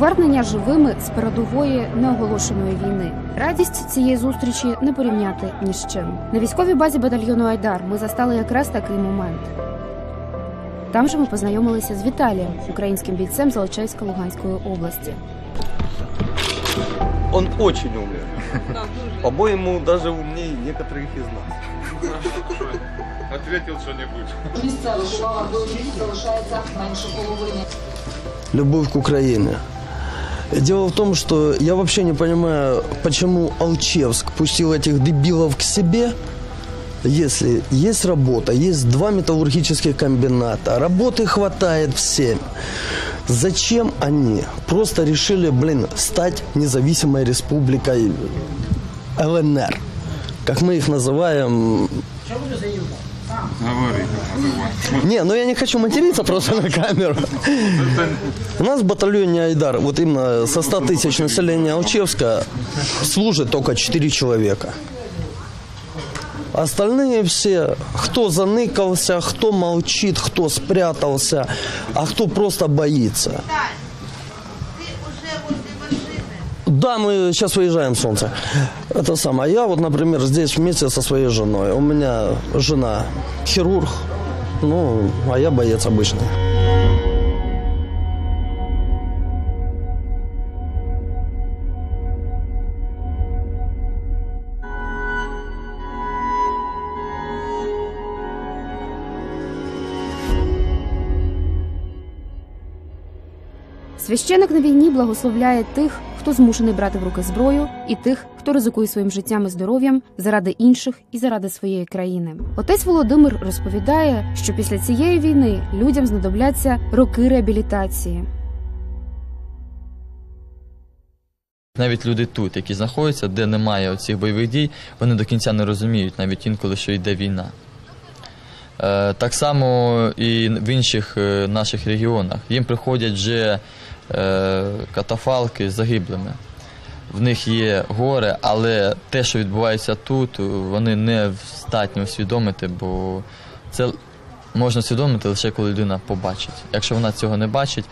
Повернення живими з передової неоголошеної війни. Радість цієї зустрічі не порівняти ні з чим. На військовій базі батальйону Айдар ми застали якраз такий момент. Там же ми познайомилися з Віталієм, українським бійцем Золочевсько-Луганської області. Он очень умный. По-моему, даже умнее некоторых из нас. Ответил что-нибудь. Місцевих увага бойовиків залишається менше половини. любовь к Украине. Дело в том, что я вообще не понимаю, почему Алчевск пустил этих дебилов к себе, если есть работа, есть два металлургических комбината, работы хватает всем. Зачем они просто решили, блин, стать независимой республикой ЛНР? Как мы их называем, Не, ну я не хочу материться просто на камеру. У нас в батальоне Айдар, вот именно со 100 тысяч населения Алчевска, служит только 4 человека. Остальные все, кто заныкался, кто молчит, кто спрятался, а кто просто боится. Да, мы сейчас выезжаем, солнце. Это самое. Я вот, например, здесь вместе со своей женой. У меня жена хирург, ну, а я боец обычный. Священик на війні благословляє тих, хто змушений брати в руки зброю, і тих, хто ризикує своїм життям і здоров'ям заради інших і заради своєї країни. Отець Володимир розповідає, що після цієї війни людям знадобляться роки реабілітації. Навіть люди тут, які знаходяться, де немає цих бойових дій, вони до кінця не розуміють, навіть інколи, що йде війна. Е, Так само і в інших е, наших регіонах. Їм приходять вже катафалки з загиблими. В них є горе, але те, що відбувається тут, вони не здатні усвідомити, бо це можна усвідомити лише коли людина побачить. Якщо вона цього не бачить,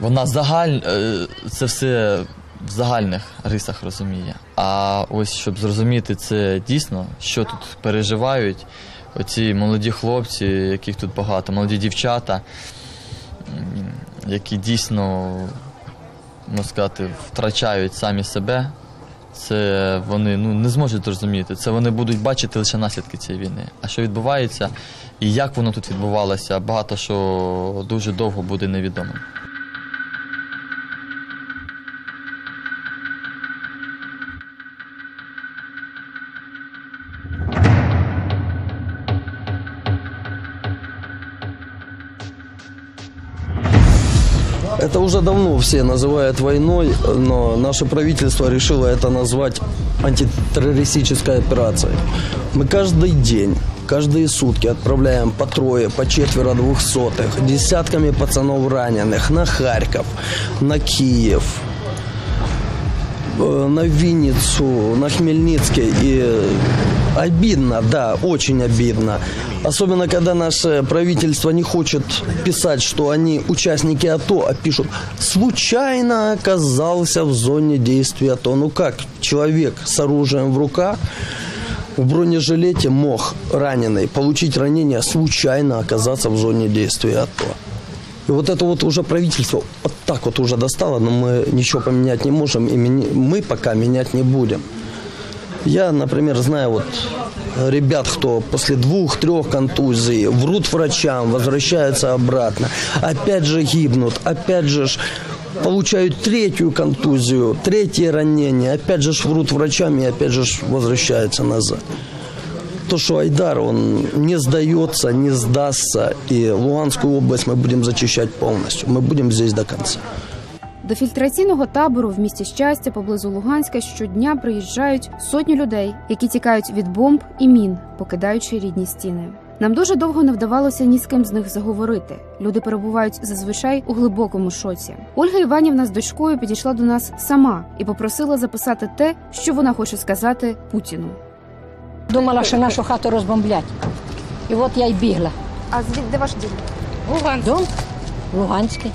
вона загаль, е, це все в загальних рисах розуміє. А ось щоб зрозуміти це дійсно, що тут переживають оці молоді хлопці, яких тут багато, молоді дівчата, які дійсно, можна сказати, втрачають самі себе. Це вони ну, не зможуть зрозуміти. Це вони будуть бачити лише наслідки цієї війни. А що відбувається і як воно тут відбувалося, багато що дуже довго буде невідомим. Это уже давно все называют войной, но наше правительство решило это назвать антитеррористической операцией. Мы каждый день, каждые сутки отправляем по трое, по четверо двухсотых, десятками пацанов раненых на Харьков, на Киев, э, на Винницу, на Хмельницкий. И обидно, да, очень обидно. Особенно, когда наше правительство не хочет писать, что они участники АТО, а пишут «случайно оказался в зоне действия АТО». Ну как человек с оружием в руках в бронежилете мог раненый получить ранение, случайно оказаться в зоне действия АТО? И вот это вот уже правительство вот так вот уже достало, но мы ничего поменять не можем, и мы пока менять не будем. Я, например, знаю вот ребят, кто после двух-трех контузий врут врачам, возвращаются обратно, опять же гибнут, опять же получают третью контузию, третье ранение, опять же врут врачам и опять же возвращаются назад. То, что Айдар, он не сдается, не сдастся, и Луганскую область мы будем зачищать полностью. Мы будем здесь до конца. До фільтраційного табору в місті щастя поблизу Луганська щодня приїжджають сотні людей, які тікають від бомб і мін, покидаючи рідні стіни. Нам дуже довго не вдавалося ні з ким з них заговорити. Люди перебувають зазвичай у глибокому шоці. Ольга Іванівна з дочкою підійшла до нас сама і попросила записати те, що вона хоче сказати Путіну. Думала, що нашу хату розбомблять. І от я й бігла. А звідде ваш дім? Дом Луганський.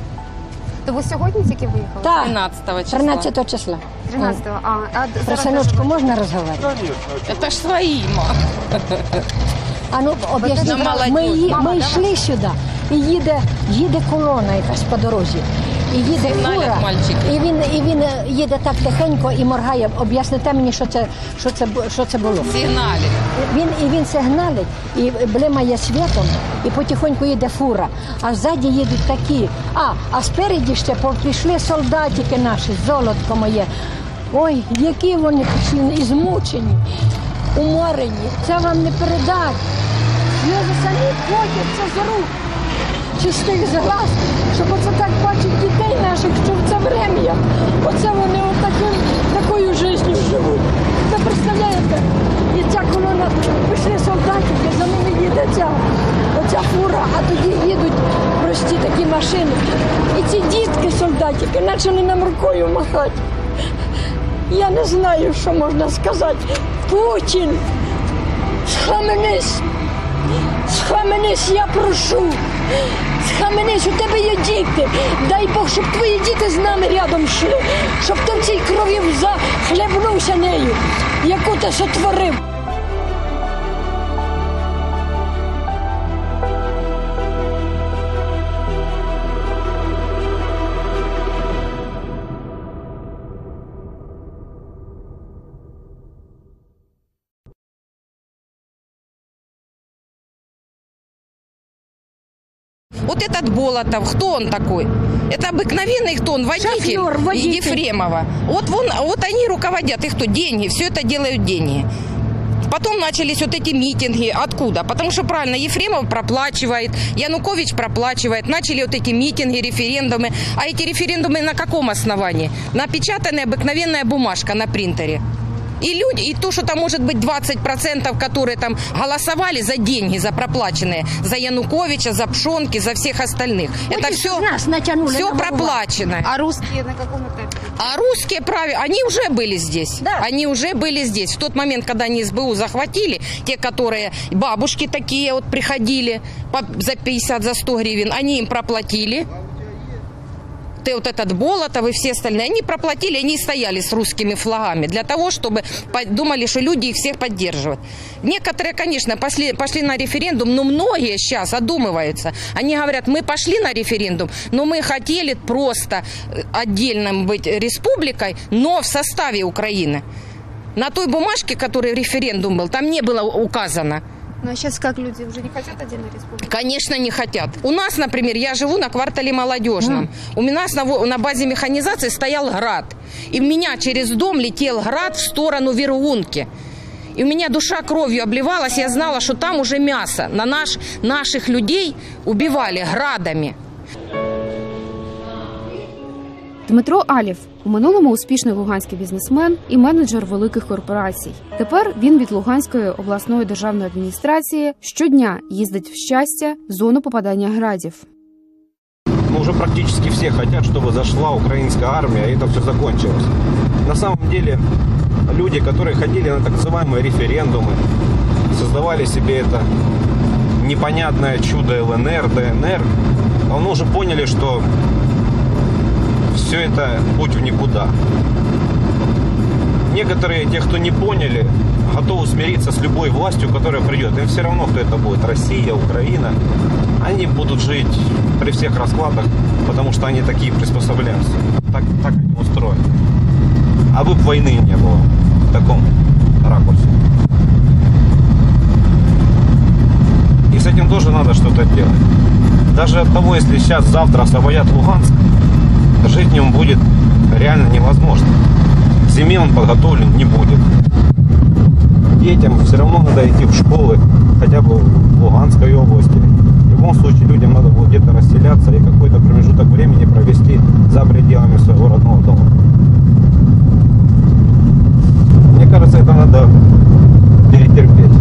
То ви сьогодні тільки виїхали? Так, 13 числа. 13 числа. 13-го. А, а Про синочку можна розговорити? Это ж свои, ма. А ну об'ясніть, ми, ї- Мама, ми йшли сюди, і їде, їде колона якась по дорозі. І їде мальчики. і він, і він е, їде так тихенько і моргає. Об'ясните мені, що це, що це, що це було. Сигнали. Він і він сигналить, і блимає світом, і потихоньку їде фура. А ззаді їдуть такі. А, а спереді ще пішли солдатики наші, золотко моє. Ой, які вони пішли, і змучені, уморені. Це вам не передати. Сльози самі котяться з рук чи з глаз, щоб оце бачить дітей наших, що в це врем'я. Оце вони отаким, такою життю живуть. Ви представляєте? І ця колона пішли солдатики, за ними їде ця, оця фура, а тоді їдуть прості такі машини. І ці дітки солдатики почали нам рукою махати. Я не знаю, що можна сказати. Путін! Схаменись! Схаменись, я прошу. Схаменись, у тебе є діти. Дай Бог, щоб твої діти з нами рядом йшли, щоб ти в цій крові захлебнувся нею, яку ти сотворив. Вот этот Болотов, кто он такой? Это обыкновенный кто он? Водитель, Шофер, водитель. Ефремова. Вот, вон, вот они руководят, их кто? Деньги, все это делают деньги. Потом начались вот эти митинги. Откуда? Потому что правильно, Ефремов проплачивает, Янукович проплачивает. Начали вот эти митинги, референдумы. А эти референдумы на каком основании? Напечатанная обыкновенная бумажка на принтере. И люди, и то, что там может быть 20%, которые там голосовали за деньги, за проплаченные, за Януковича, за Пшонки, за всех остальных. Это все, нас натягнули все проплачено. А русські на якому етапі? А русские праве, они уже были здесь. Да. Они уже были здесь. В тот момент, когда они СБУ захватили, те, которые бабушки такие вот приходили по- за 50, за 100 гривен, они им проплатили. Ты вот этот Болотов и все остальные, они проплатили, они стояли с русскими флагами для того, чтобы думали, что люди их всех поддерживают. Некоторые, конечно, пошли, пошли на референдум, но многие сейчас одумываются. Они говорят, мы пошли на референдум, но мы хотели просто э, отдельным быть республикой, но в составе Украины. На той бумажке, которой референдум был, там не было указано. Ну а зараз як люди вже не хочуть отдельної республіки? Конечно, не хотят. У нас, например, я живу на квартале молодежном. У нас на, на базе механизации стоял град. И у меня через дом летел град в сторону Вергунки. И у меня душа кровью обливалась, я знала, что там уже мясо. На наш, наших людей убивали градами. Дмитро Алів у минулому успішний луганський бізнесмен і менеджер великих корпорацій. Тепер він від Луганської обласної державної адміністрації щодня їздить в щастя в зону попадання градів. Ну, уже практически все хотят, чтобы зашла украинская армия, и это все закончилось. На самом деле, люди, которые ходили на так называемые референдумы, создавали себе это непонятное чудо ЛНР, ДНР, давно уже поняли, что все это путь в никуда. Некоторые, те, кто не поняли, готовы смириться с любой властью, которая придет. Им все равно, кто это будет, Россия, Украина. Они будут жить при всех раскладах, потому что они такие приспособленцы. Так, так устроены. А бы войны не было в таком ракурсе. И с этим тоже надо что-то делать. Даже от того, если сейчас, завтра освободят Луганск, жить в нем будет реально невозможно. К зиме он подготовлен не будет. Детям все равно надо идти в школы, хотя бы в Луганской области. В любом случае людям надо будет где-то расселяться и какой-то промежуток времени провести за пределами своего родного дома. Мне кажется, это надо перетерпеть.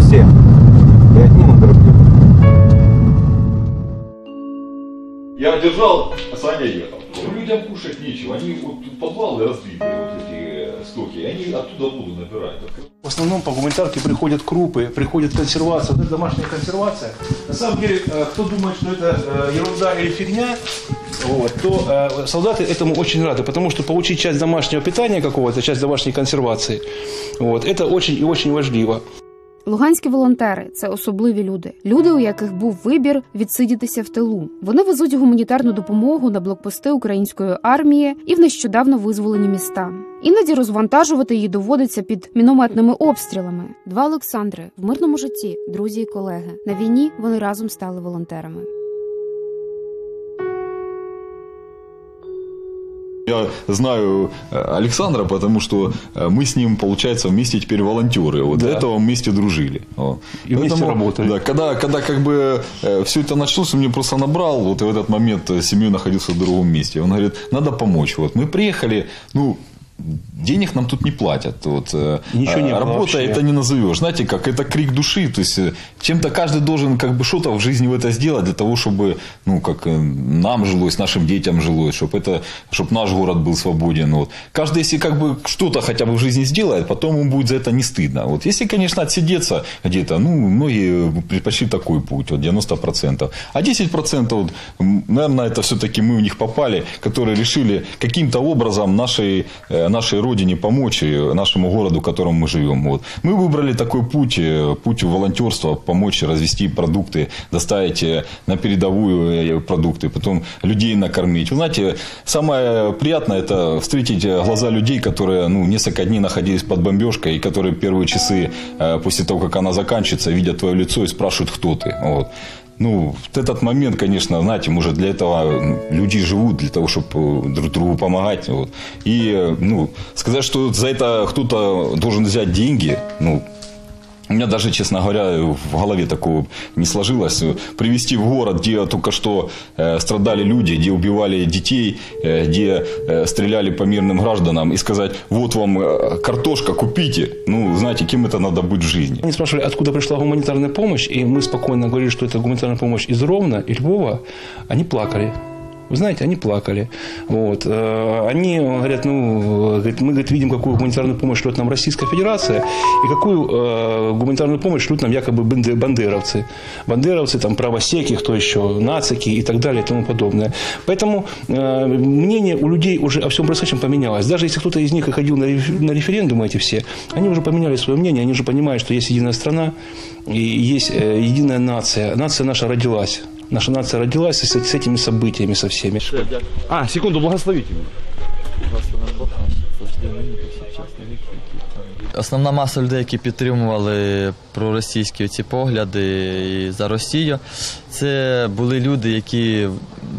Все. И одним, и другим. Я держал, а Саня ехал. Ну, людям кушать нечего. Они вот подвалы разбиты, вот эти э, стоки, они оттуда воду набирают. В основном по гуманитарке приходят крупы, приходит консервация, это домашняя консервация. На самом деле, э, кто думает, что это э, ерунда или фигня, вот, то э, солдаты этому очень рады, потому что получить часть домашнего питания какого-то, часть домашней консервации, вот, это очень и очень важливо. Луганські волонтери це особливі люди. Люди, у яких був вибір відсидітися в тилу. Вони везуть гуманітарну допомогу на блокпости української армії і в нещодавно визволені міста. Іноді розвантажувати її доводиться під мінометними обстрілами. Два Олександри в мирному житті, друзі і колеги. На війні вони разом стали волонтерами. Я знаю э, Александра, потому что э, мы с ним, получается, вместе теперь волонтеры. Вот до этого вместе дружили. И вместе работали. Да, когда, когда как бы все это началось, он мне просто набрал, вот в этот момент э, семью находился в другом месте. Он говорит, надо помочь. Вот мы приехали, ну, денег нам тут не платят. Вот, э, Ничего не было Работа вообще. это не назовешь. Знаете, как это крик души. То есть, э, чем-то каждый должен как бы что-то в жизни в это сделать для того, чтобы, ну, как э, нам жилось, нашим детям жилось, чтобы это, чтобы наш город был свободен. Вот. Каждый, если как бы что-то хотя бы в жизни сделает, потом ему будет за это не стыдно. Вот. Если, конечно, отсидеться где-то, ну, многие предпочли такой путь, вот 90%. А 10%, вот, наверное, это все-таки мы в них попали, которые решили каким-то образом нашей, нашей родине помочь и нашему городу, в котором мы живем. Вот. Мы выбрали такой путь, э, путь волонтерства, помочь развести продукты, доставить э, на передовую э, продукты, потом людей накормить. Вы знаете, самое приятное это встретить глаза людей, которые ну, несколько дней находились под бомбежкой, и которые первые часы после того, как она заканчивается, видят твое лицо и спрашивают, кто ты. Вот. Ну, вот этот момент, конечно, знаете, может, для этого люди живут, для того, чтобы друг другу помогать. Вот. И, э, ну, сказать, что за это кто-то должен взять деньги, ну, у меня даже, честно говоря, в голове такого не сложилось. Привезти в город, где только что э, страдали люди, где убивали детей, э, где э, стреляли по мирным гражданам, и сказать, вот вам э, картошка, купите. Ну, знаете, кем это надо быть в жизни? Они спрашивали, откуда пришла гуманитарная помощь, и мы спокойно говорили, что это гуманитарная помощь из Ровно и Львова. Они плакали. Вы знаете, они плакали. Вот. Э, Они говорят, ну, мы говорит, видим, какую гуманитарную помощь шлет нам Российская Федерация, и какую э, гуманитарную помощь шлют нам якобы банде- бандеровцы. Бандеровцы, там, правосеки, кто еще, нацики и так далее и тому подобное. Поэтому э, мнение у людей уже о всем происходящем поменялось. Даже если кто-то из них и ходил на, реф- референдумы эти все, они уже поменяли свое мнение, они уже понимают, что есть единая страна и есть единая нация. Нация наша родилась. Наша нация родилась с, с этими событиями, со всеми. А, секунду, благословите меня. Основна маса людей, які підтримували проросійські ці погляди і за Росію, це були люди, які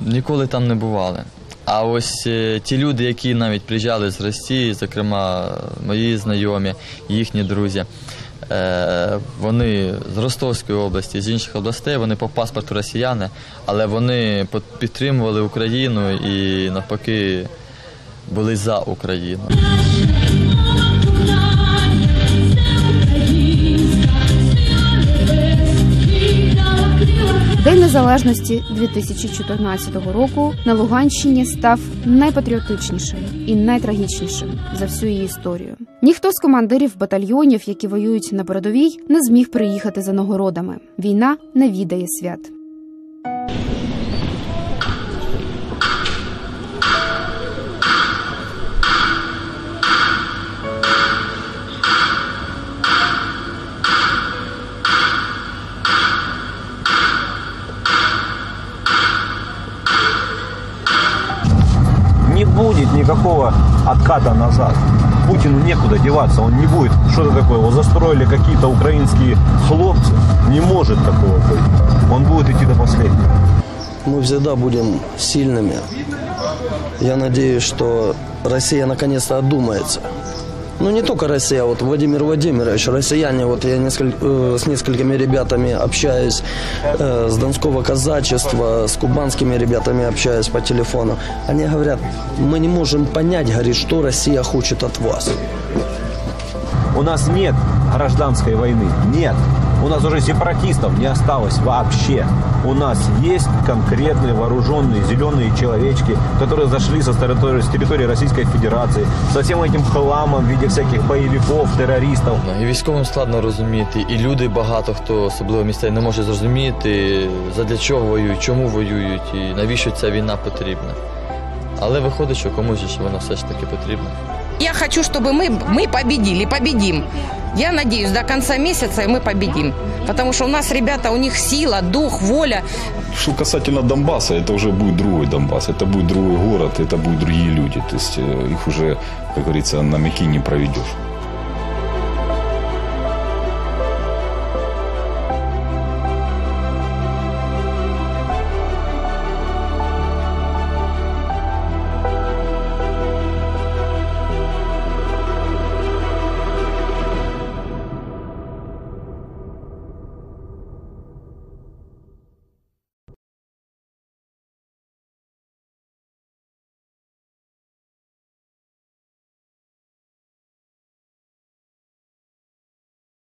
ніколи там не бували. А ось е, ті люди, які навіть приїжджали з Росії, зокрема мої знайомі, їхні друзі, вони з Ростовської області, з інших областей, вони по паспорту росіяни, але вони під- підтримували Україну і навпаки були за Україну. День незалежності 2014 року на Луганщині став найпатріотичнішим і найтрагічнішим за всю її історію. Ніхто з командирів батальйонів, які воюють на передовій, не зміг приїхати за нагородами. Війна не відає свят. Не будет никакого отката назад. Путину некуда деваться, он не будет. Что это такое? Его застроили какие-то украинские хлопцы. Не может такого быть. Он будет идти до последнего. Мы всегда будем сильными. Я надеюсь, что Россия наконец-то одумается. Ну, не только Россия, вот Владимир Владимирович, россияне, вот я несколь- э, с несколькими ребятами общаюсь, э, с Донского казачества, с кубанскими ребятами общаюсь по телефону. Они говорят, мы не можем понять, говорит, что Россия хочет от вас. У нас нет гражданской войны. Нет. У нас уже сепаратистов не осталось вообще. У нас есть конкретные вооруженные зеленые человечки, которые зашли со территории, с территории Российской Федерации, со всем этим хламом в виде всяких боевиков, террористов. Ну, І військовим складно розуміти, і люди багато хто, особливо місцеві, не може зрозуміти, задля чого воюють, чому воюють і навіщо ця війна потрібна. Але виходить, що комусь же ж вона все ж таки потрібна. Я хочу, чтобы мы, мы победили, победим. Я надеюсь, до конца месяца мы победим. Потому что у нас, ребята, у них сила, дух, воля. Что касательно Донбасса, это уже будет другой Донбасс, это будет другой город, это будут другие люди. То есть э, их уже, как говорится, на мяки не проведешь.